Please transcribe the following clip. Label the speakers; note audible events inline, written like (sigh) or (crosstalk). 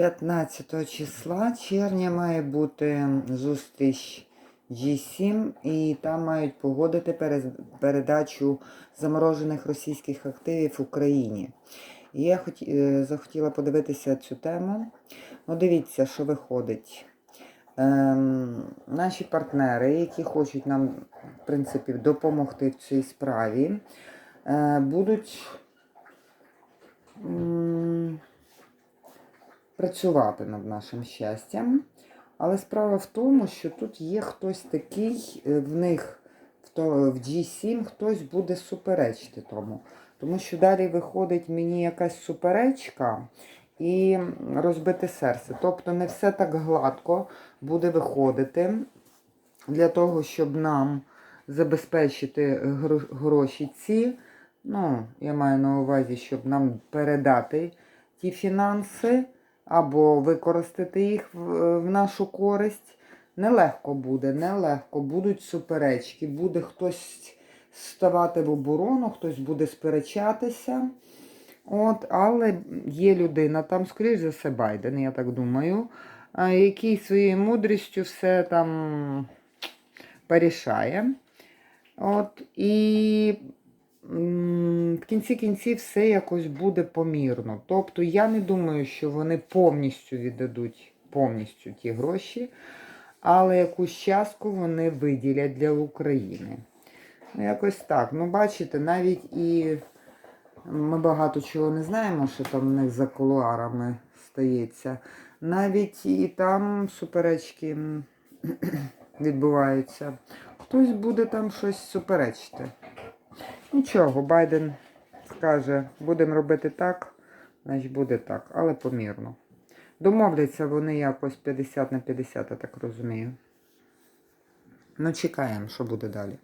Speaker 1: 15 числа червня має бути зустріч G7 і там мають погодити передачу заморожених російських активів Україні. І я хоті- е, захотіла подивитися цю тему. Ну, дивіться, що виходить. Ем, наші партнери, які хочуть нам, в принципі, допомогти в цій справі, е, будуть працювати над нашим щастям. Але справа в тому, що тут є хтось такий, е, в них в, G7 хтось буде суперечити тому. Тому що далі виходить мені якась суперечка і розбите серце. Тобто не все так гладко буде виходити для того, щоб нам забезпечити гроші ці. Ну, я маю на увазі, щоб нам передати ті фінанси або використати їх в, нашу користь. Нелегко буде, нелегко. Будуть суперечки, буде хтось ставати в оборону, хтось буде сперечатися. От, але є людина, там, скоріш за все, Байден, я так думаю, який своєю мудрістю все там порішає. От, і кінці кінців все якось буде помірно. Тобто я не думаю, що вони повністю віддадуть повністю ті гроші, але якусь частку вони виділять для України. Ну, якось так. Ну, бачите, навіть і ми багато чого не знаємо, що там в них за кулуарами стається. Навіть і там суперечки (clears throat) відбуваються. Хтось буде там щось суперечити. Нічого, Байден скаже, будемо робити так, значить буде так, але помірно. Домовляться вони якось 50 на 50, я так розумію. Ну, чекаємо, що буде далі.